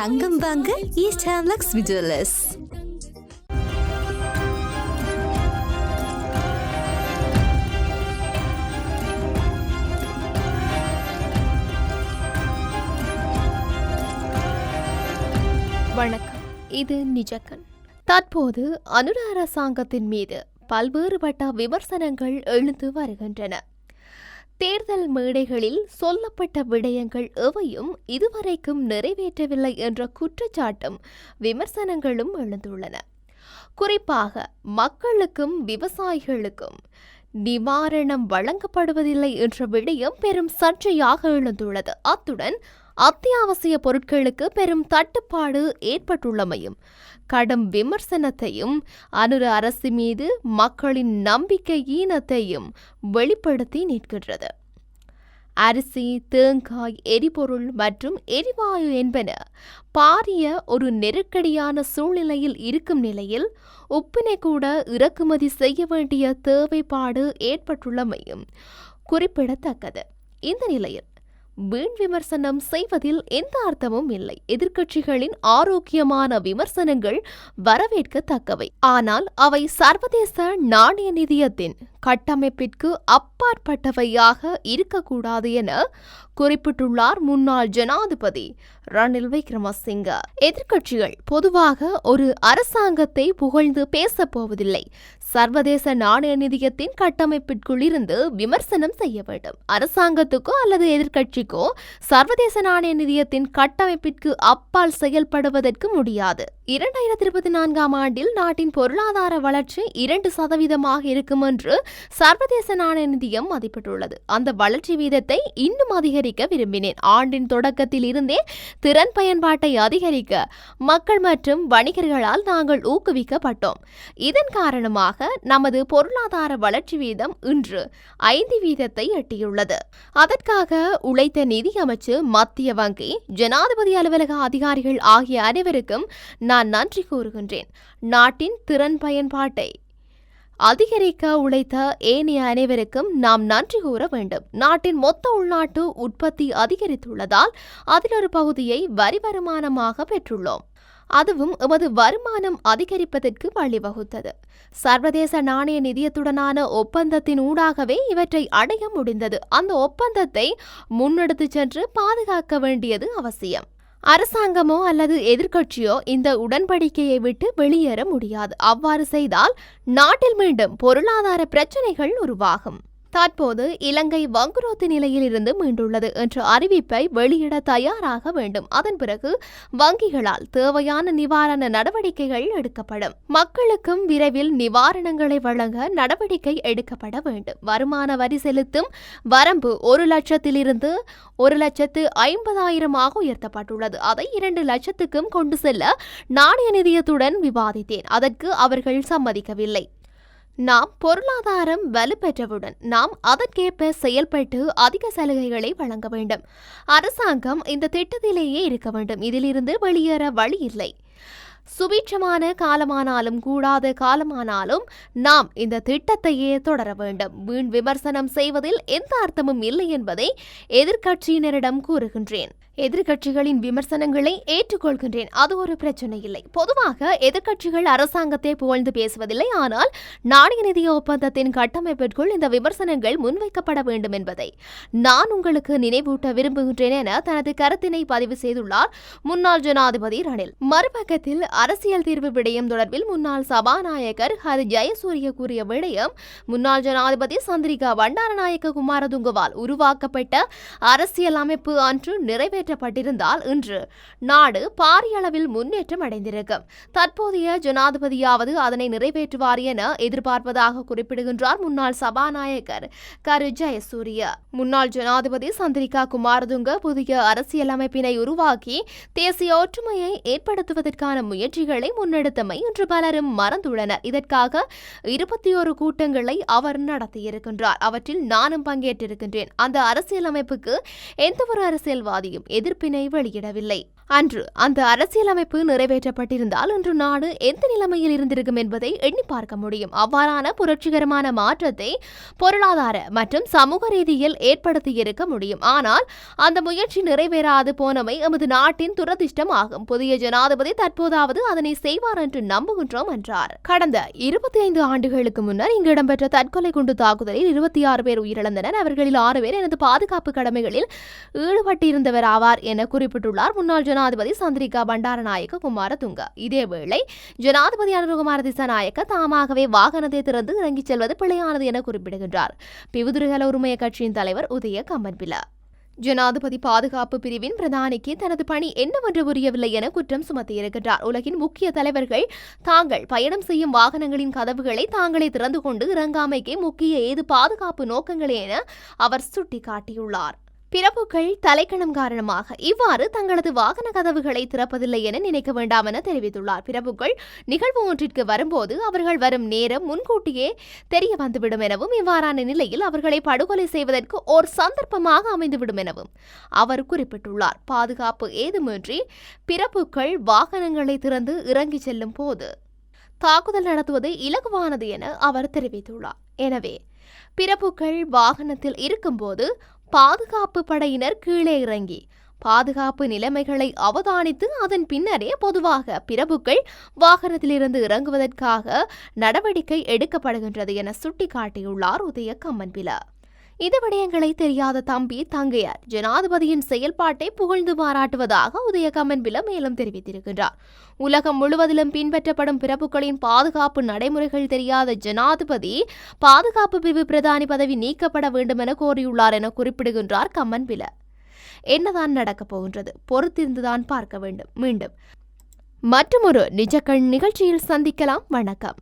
தங்கம் வாங்க ஈஸ்ட் ஹேம்லக்ஸ் விஜுவலர்ஸ் வணக்கம். இது நிஜக்கன் தற்போது அனுர அரசாங்கத்தின் மீது பல்வேறுபட்ட விமர்சனங்கள் எழுந்து வருகின்றன. தேர்தல் மேடைகளில் சொல்லப்பட்ட விடயங்கள் எவையும் இதுவரைக்கும் நிறைவேற்றவில்லை என்ற குற்றச்சாட்டும் விமர்சனங்களும் எழுந்துள்ளன. குறிப்பாக மக்களுக்கும் விவசாயிகளுக்கும் நிவாரணம் வழங்கப்படுவதில்லை என்ற விடயம் பெரும் சர்ச்சையாக எழுந்துள்ளது. அத்துடன் அத்தியாவசிய பொருட்களுக்கு பெரும் தட்டுப்பாடு ஏற்பட்டுள்ளமையும் கடும் விமர்சனத்தையும் அனுர அரசு மீது மக்களின் நம்பிக்கை ஈனத்தையும் வெளிப்படுத்தி நிற்கின்றது. அரிசி தேங்காய் எரிபொருள் மற்றும் எரிவாயு என்பன பாரிய ஒரு நெருக்கடியான சூழ்நிலையில் இருக்கும் நிலையில் உப்பினை கூட இறக்குமதி செய்ய வேண்டிய தேவைப்பாடு ஏற்பட்டுள்ளமையும் குறிப்பிடத்தக்கது. இந்த நிலையில் வீண் விமர்சனம் செய்வதில் எந்த அர்த்தமும் இல்லை. எதிர்க்கட்சிகளின் ஆரோக்கியமான விமர்சனங்கள் வரவேற்கத்தக்கவை. ஆனால் அவை சர்வதேச நாணய நிதியத்தின் கட்டமைப்பிற்கு அப்பாற்பட்டவையாக இருக்கக்கூடாது என குறிப்பிட்டுள்ளார் முன்னாள் ஜனாதிபதி ரணில் விக்ரமசிங்க. எதிர்க்கட்சிகள் பொதுவாக ஒரு அரசாங்கத்தை புகழ்ந்து பேசப்போவதில்லை. சர்வதேச நாணய நிதியத்தின் கட்டமைப்பிற்குள் இருந்து விமர்சனம் செய்ய வேண்டும். அரசாங்கத்துக்கோ அல்லது எதிர்க்கட்சிக்கோ சர்வதேச நாணய நிதியத்தின் கட்டமைப்பிற்கு அப்பால் செயல்படுவதற்கு முடியாது. இரண்டாயிரத்தி இருபத்தி நான்காம் ஆண்டில் நாட்டின் பொருளாதார வளர்ச்சி இரண்டு சதவீதமாக இருக்கும் என்று சர்வதேச நாணய நிதியம் மதிப்பிட்டுள்ளது. அந்த வளர்ச்சி வீதத்தை இன்னும் அதிகரிக்க விரும்பினேன். ஆண்டின் தொடக்கத்தில் இருந்தே திறன் பயன்பாட்டை அதிகரிக்க மக்கள் மற்றும் வணிகர்களால் நாங்கள் ஊக்குவிக்கப்பட்டோம். இதன் காரணமாக நமது பொருளாதார வளர்ச்சி வீதம் இன்று ஐந்து வீதத்தை எட்டியுள்ளது. அதற்காக உழைத்த நிதி அமைச்சு மத்திய வங்கி ஜனாதிபதி அலுவலக அதிகாரிகள் ஆகிய அனைவருக்கும் நான் நன்றி கூறுகின்றேன். நாட்டின் திறன் பயன்பாட்டை அதிகரிக்க உழைத்த ஏனைய அனைவருக்கும் நாம் நன்றி கூற வேண்டும். நாட்டின் மொத்த உள்நாட்டு உற்பத்தி அதிகரித்துள்ளதால் அதில் ஒரு பகுதியை வரி வருமானமாக பெற்றுள்ளோம். அதுவும் எமது வருமானம் அதிகரிப்பதற்கு வழிவகுத்தது. சர்வதேச நாணய நிதியத்துடனான ஒப்பந்தத்தின் ஊடாகவே இவற்றை அடைய முடிந்தது. அந்த ஒப்பந்தத்தை முன்னெடுத்துச் சென்று பாதுகாக்க வேண்டியது அவசியம். அரசாங்கமோ அல்லது எதிர்க்கட்சியோ இந்த உடன்படிக்கையை விட்டு வெளியேற முடியாது. அவ்வாறு செய்தால் நாட்டில் மீண்டும் பொருளாதார பிரச்சனைகள் உருவாகும். தற்போது இலங்கை வங்குரோத்து நிலையில் இருந்து மீண்டுள்ளது என்ற அறிவிப்பை வெளியிட தயாராக வேண்டும். அதன் பிறகு வங்கிகளால் தேவையான நிவாரண நடவடிக்கைகள் எடுக்கப்படும். மக்களுக்கும் விரைவில் நிவாரணங்களை வழங்க நடவடிக்கை எடுக்கப்பட வேண்டும். வருமான வரி செலுத்தும் வரம்பு ஒரு லட்சத்திலிருந்து ஒரு லட்சத்து ஐம்பதாயிரமாக உயர்த்தப்பட்டுள்ளது. அதை இரண்டு லட்சத்துக்கும் கொண்டு செல்ல நாணய நிதியத்துடன் விவாதித்தேன். அதற்கு அவர்கள் சம்மதிக்கவில்லை. நாம் பொருளாதாரம் வலுப்பெற்றவுடன் நாம் அதற்கேற்ப செயல்பட்டு அதிக சலுகைகளை வழங்க வேண்டும். அரசாங்கம் இந்த திட்டத்திலேயே இருக்க வேண்டும். இதிலிருந்து வெளியேற வழி இல்லை. சுபீட்சமான காலமானாலும் கூடாத காலமானாலும் நாம் இந்த திட்டத்தையே தொடர வேண்டும். வீண் விமர்சனம் செய்வதில் எந்த அர்த்தமும் இல்லை என்பதை எதிர்க்கட்சியினரிடம் கூறுகின்றேன். எதிர்க்கட்சிகளின் விமர்சனங்களை ஏற்றுக்கொள்கின்றேன். அது ஒரு பிரச்சனை இல்லை. பொதுவாக எதிர்க்கட்சிகள் அரசாங்கத்தை புகழ்ந்து பேசுவதில்லை. ஆனால் நாணய நிதிய ஒப்பந்தத்தின் கட்டமைப்பிற்குள் இந்த விமர்சனங்கள் முன்வைக்கப்பட வேண்டும் என்பதை நான் உங்களுக்கு நினைவூட்ட விரும்புகின்றேன் என தனது கருத்தினை பதிவு செய்துள்ளார் முன்னாள் ஜனாதிபதி ரணில். மறுபக்கத்தில் அரசியல் தீர்வு விடயம் தொடர்பில் முன்னாள் சபாநாயகர் ஹரி ஜெயசூரிய கூறிய விடயம் முன்னாள் ஜனாதிபதி சந்திரிகா பண்டாரநாயக்க குமாரதுங்கவால் உருவாக்கப்பட்ட அரசியல் அமைப்பு அன்று நிறைவேற்றப்பட்டிருந்தால் இன்று நாடு பாரிய அளவில் முன்னேற்றம் அடைந்திருக்கும். தற்போதைய ஜனாதிபதியாவது அதனை நிறைவேற்றுவார் என எதிர்பார்ப்பதாக குறிப்பிடுகின்றார் முன்னாள் சபாநாயகர் கரு ஜெயசூரிய. முன்னாள் ஜனாதிபதி சந்திரிகா குமாரதுங்க புதிய அரசியல் அமைப்பினை உருவாக்கி தேசிய ஒற்றுமையை ஏற்படுத்துவதற்கான முயற்சிகளை முன்னெடுத்தமை இன்று பலரும் மறந்துள்ளனர். இதற்காக இருபத்தி ஒரு கூட்டங்களை அவர் நடத்தியிருக்கின்றார். அவற்றில் நானும் பங்கேற்றிருக்கின்றேன். அந்த அரசியலமைப்புக்கு எந்த ஒரு அரசியல்வாதியும் எதிர்ப்பினை வெளியிடவில்லை. அன்று அந்த அரசியலமைப்பு நிறைவேற்றப்பட்டிருந்தால் இன்று நாடு எந்த நிலைமையில் இருந்திருக்கும் என்பதை எண்ணி பார்க்க முடியும். அவ்வாறான புரட்சிகரமான மாற்றத்தை பொருளாதார மற்றும் சமூக ரீதியில் ஏற்படுத்தியிருக்க முடியும். ஆனால் அந்த முயற்சி நிறைவேறாது போனவை எமது நாட்டின் துரதிர்ஷ்டம் ஆகும் புதிய ஜனாதிபதி தற்போதாவது அதனை செய்வார் என்று நம்புகின்றோம் என்றார். கடந்த இருபத்தி ஐந்து ஆண்டுகளுக்கு முன்னர் இங்கு இடம்பெற்ற தற்கொலை குண்டு தாக்குதலில் இருபத்தி ஆறு பேர் உயிரிழந்தனர். அவர்களில் ஆறு பேர் எனது பாதுகாப்பு கடமைகளில் ஈடுபட்டிருந்தவர் ஆவார் என குறிப்பிட்டுள்ளார் முன்னாள் ஜனாதிபதி ஜனாதிபதி சந்திரிகா பண்டாரநாயக்க குமாரதுங்க இதேவேளை ஜனாதிபதி அனுருகுமார திசாநாயக்க தாமாகவே வாகனத்தை திறந்து இறங்கிச் செல்வது பிழையானது என குறிப்பிடுகின்றார். பிவுதுருகல உரிமைய கட்சியின் தலைவர் உதய கம்பன்பில ஜனாதிபதி பாதுகாப்பு பிரிவின் பிரதானிக்கு தனது பணி என்னவென்று புரியவில்லை என குற்றம் சுமத்தியிருக்கின்றார். உலகின் முக்கிய தலைவர்கள் தாங்கள் பயணம் செய்யும் வாகனங்களின் கதவுகளை தாங்களே திறந்து கொண்டு இறங்காமைக்கே முக்கிய ஏது பாதுகாப்பு நோக்கங்களே என அவர் சுட்டிக்காட்டியுள்ளார். பிரபுக்கள் தலைக்கணம் காரணமாக இவ்வாறு தங்களது வாகன கதவுகளை திறப்பதில்லை என நினைக்க வேண்டாம் என தெரிவித்துள்ளார். பிரபுக்கள் நிகழ்வு ஒன்றிற்கு வரும்போது அவர்கள் வரும் நேரம் முன்கூட்டியே தெரிய வந்துவிடும் எனவும் இவ்வாறான நிலையில் அவர்களை படுகொலை செய்வதற்கு ஓர் சந்தர்ப்பமாக அமைந்துவிடும் எனவும் அவர் குறிப்பிட்டுள்ளார். பாதுகாப்பு ஏதுமின்றி பிரபுக்கள் வாகனங்களை திறந்து இறங்கிச் செல்லும் போது தாக்குதல் நடத்துவது இலகுவானது என அவர் தெரிவித்துள்ளார். எனவே பிறப்புகள் வாகனத்தில் இருக்கும்போது பாதுகாப்பு படையினர் கீழே இறங்கி. பாதுகாப்பு நிலைமைகளை அவதானித்து அதன் பின்னரே பொதுவாக பிரபுக்கள் வாகனத்திலிருந்து இறங்குவதற்காக நடவடிக்கை எடுக்கப்படுகின்றது என சுட்டிக்காட்டியுள்ளார் உதய கம்மன்பில இது விடயங்களை தெரியாத தம்பி தங்கையார். ஜனாதிபதியின் செயல்பாட்டை புகழ்ந்து பாராட்டுவதாக உதய கமன்பில மேலும் தெரிவித்திருக்கின்றார். உலகம் முழுவதிலும் பின்பற்றப்படும் பிரபுக்களின் பாதுகாப்பு நடைமுறைகள் தெரியாத ஜனாதிபதி பாதுகாப்பு பிரிவு பிரதானி பதவி நீக்கப்பட வேண்டும் என கோரியுள்ளார் என குறிப்பிடுகின்றார் கம்மன்பில என்னதான் நடக்கப் போகின்றது? பொறுத்திருந்துதான் பார்க்க வேண்டும். மீண்டும் மற்றொரு நிஜக்கண் நிகழ்ச்சியில் சந்திக்கலாம். வணக்கம்.